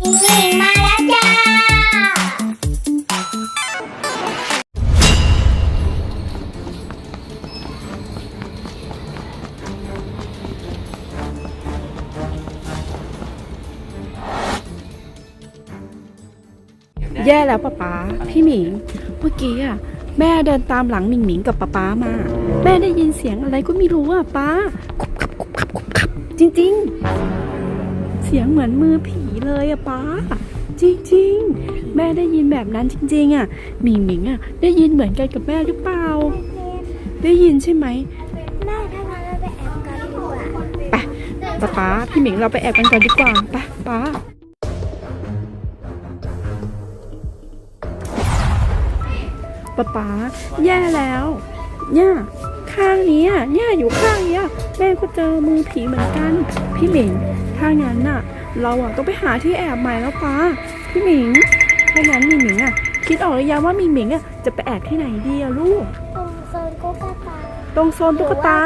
มิงมิงมาแล้วจ้า แย่แล้วป้าป๊าพี่หมิง เมื่อกี้อะแม่เดินตามหลังหมิงหมิงกับป้าป๊ามา แม่ได้ยินเสียงอะไรก็ไม่รู้อะป้ากุบขับกุบขับกุบขับจริง ๆ เสียงเหมือนมือผีเลยอะป้า จริงๆ แม่ได้ยินแบบนั้นจริง ๆอะหมิงหมิงอะได้ยินเหมือนกันกับแม่หรือเปล่า ได้ยินใช่ไหมแม่ถ้างั้นเราไปแอบกันดีกว่าไปป้าป๊าพี่หมิงเราไปแอบกันก่อนดีกว่าไปป้าป๊าป๊าแย่แล้วเนี่ย ข้างเนี้ยเนี่ยอยู่ข้างเนี้ยแม่ก็เจอมือผีเหมือนกัน พี่หมิงถ้างั้นน่ะ เราอะต้องไปหาที่แอบใหม่แล้วป้าพี่หมิงถ้างั้นหมิงหมิงอะ คิดออกหรือยังว่าหมิงหมิงอะจะไปแอบที่ไหนดีอะลูก ตรงโซนกุ๊กตาตรงโซนตุ๊กตา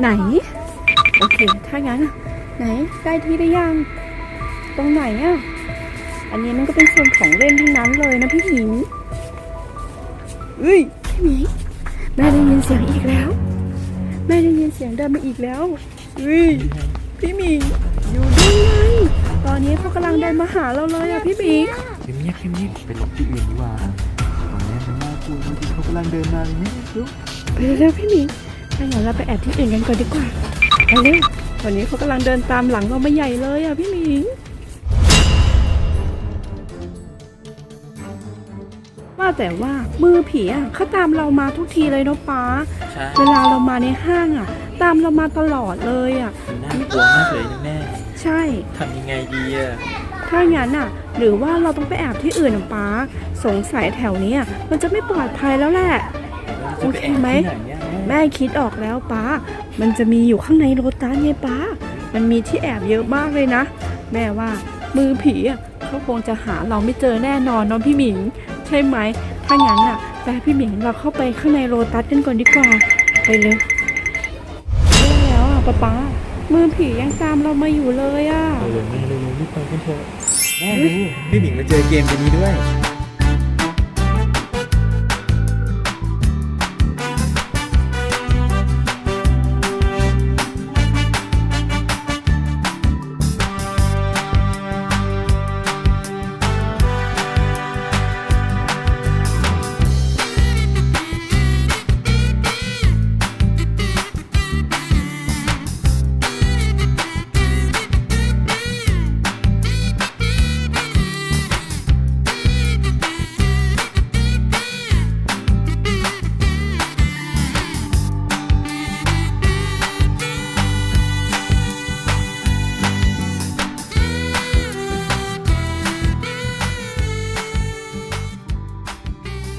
ไหน โอเค ถ้างั้นอะไหนได้ที่ได้ยัง ตรงไหนอะอันนี้มันก็เป็นโซนของเล่นทั้งนั้นเลยนะพี่หมิงเอ้ยพี่หมิงแม่ได้ยินเสียงอีกแล้ว แม่ได้ยินเสียงเดินมาอีกแล้วเฮ้ยพี่หมิงอยู่นี่ไงตอนนี้เขากำลังเดินมาหาเราเลยอะพี่หมิงเงียบๆเงียบๆไปหลบที่อื่นดีกว่าตรงนี้มันน่ากลัวดูที่เขากำลังเดินมาอย่างนี้ดูไปเร็วๆพี่หมิงถ้างั้นเราไปแอบที่อื่นกันก่อนดีกว่าไปเร็ววันนี้เขากำลังเดินตามหลังเรามาใหญ่เลยอะพี่หมิง ว่าแต่ว่ามือผีอะเขาตามเรามาทุกทีเลยเนาะป้า ใช่เวลาเรามาในห้างอะ ตามเรามาตลอดเลยอะน่ากลัวมากเลยนะแม่ใช่ ทำยังไงดีอะถ้างั้นอะ หรือว่าเราต้องไปแอบที่อื่นอะป้า สงสัยแถวเนี้ยมันจะไม่ปลอดภัยแล้วแหละโอเคไหมจะปแอบที่นเนี่ยแม่แม่คิดออกแล้วป้า มันจะมีอยู่ข้างในโรตัสไงป้า มันมีที่แอบเยอะมากเลยนะ แม่ว่ามือผีอะเขาคงจะหาเราไม่เจอแน่นอนเนาะพี่หมิง ใช่ไหม ถ้างั้นอะไปพี่หมิงเราเข้าไปข้างในโรตัสกันก่อนดีกว่า ไปเลยเรื่องแล้วอะป้าป้ามือผียังตามเรามาอยู่เลยอะเออแม่เร็วๆรีบไปกันเถอะแม่ดูพี่หมิงมาเจอเกมตัวนี้ด้วย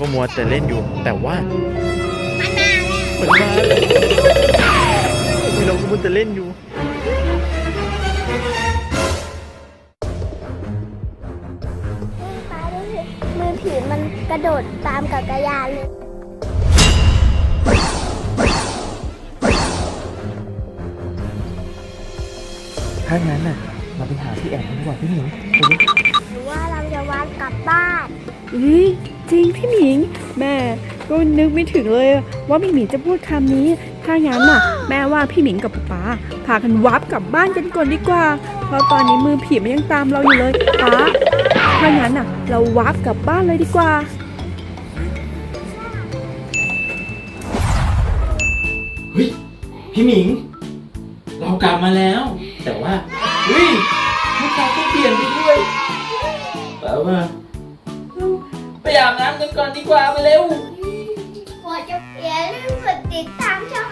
ก็มัวแต่เล่นอยู่ แต่ว่ามันมาแล้วเราก็มัวแต่เล่นอยู่ป้าดูสิมือผีมันกระโดดตามกับกระยานเลยถ้างั้นน่ะเราไปหาที่แอบกันดีกว่าพี่หมิงไปดิหรือว่าเราจะวานกลับบ้านอุ้ย จริงพี่หมิง แม่ก็นึกไม่ถึงเลยว่าพี่หมิงจะพูดคำนี้ ถ้างั้นน่ะ แม่ว่าพี่หมิงกับป๊าพากันวับกลับบ้านกันก่อนดีกว่า เพราะตอนนี้มือผีมันยังตามเราอยู่เลยป๊าถ้างั้นน่ะ เราวับกลับบ้านเลยดีกว่าเฮ้ยพี่หมิง เรากลับมาแล้ว แต่ว่าเฮ้ยหน้าตาก็เปลี่ยนไปด้วยแปลว่า อาบน้ำกันก่อนดีกว่าไปเร็ว กว่าจะเปลี่ยนเรื่องกดติดตามช่อง